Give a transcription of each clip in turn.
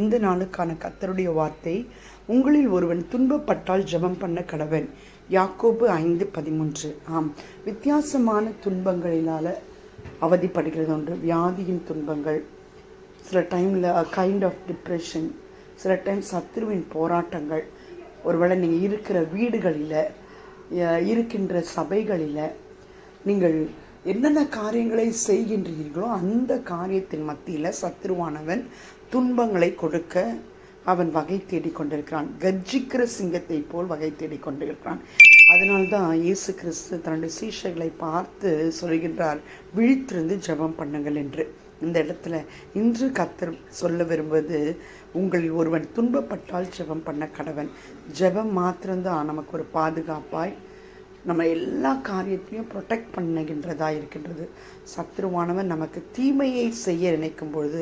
இந்த நாளுக்கான கத்தருடைய வார்த்தை உங்களில் ஒருவன் துன்பப்பட்டால் ஜெபம் பண்ண கடவன். யாக்கோபு ஐந்து பதிமூன்று. ஆம் வித்தியாசமான துன்பங்களினால் அவதிப்படுகிறது ஒன்று வியாதியின் துன்பங்கள். சில டைமில் கைண்ட் ஆஃப் டிப்ரெஷன் சில டைம் சத்ருவின் போராட்டங்கள். ஒருவேளை நீங்கள் இருக்கிற வீடுகளில் இருக்கின்ற சபைகளில் நீங்கள் என்னென்ன காரியங்களை செய்கின்றீர்களோ அந்த காரியத்தின் மத்தியில் சத்துருவானவன் துன்பங்களை கொடுக்க அவன் வகை தேடிக் கொண்டிருக்கிறான். கர்ஜிக்கிற சிங்கத்தை போல் வகை தேடிக் கொண்டிருக்கிறான். அதனால்தான் இயேசு கிறிஸ்து தன்னுடைய சீஷர்களை பார்த்து சொல்கின்றார் விழித்திருந்து ஜெபம் பண்ணுங்கள் என்று. இந்த இடத்துல இன்று கத்தர் சொல்ல விரும்புவது உங்களில் ஒருவன் துன்பப்பட்டால் ஜெபம் பண்ண கடவன். ஜெபம் மாத்திரம்தான் நமக்கு ஒரு பாதுகாப்பாய் நம்ம எல்லா காரியத்தையும் ப்ரொடெக்ட் பண்ணுகின்றதாக இருக்கின்றது. சத்ருவானவன் நமக்கு தீமையை செய்ய நினைக்கும் பொழுது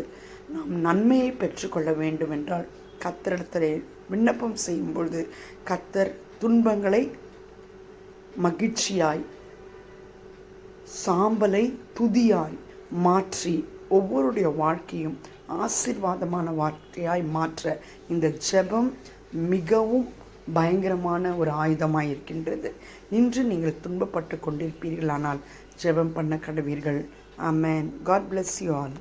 நாம் நன்மையை பெற்றுக்கொள்ள வேண்டும் என்றால் கத்தரிடத்தில் விண்ணப்பம் செய்யும் பொழுது கத்தர் துன்பங்களை மகிழ்ச்சியாய் சாம்பலை துதியாய் மாற்றி ஒவ்வொருடைய வாழ்க்கையும் ஆசீர்வாதமான வாழ்க்கையாய் மாற்ற இந்த ஜெபம் மிகவும் பயங்கரமான ஒரு ஆயுதமாய் இருக்கின்றது. இன்று நீங்கள் துன்பப்பட்டு கொண்டிருப்பீர்கள் ஆனால் ஜெபம் பண்ண கடவீர்கள். Amen God bless you all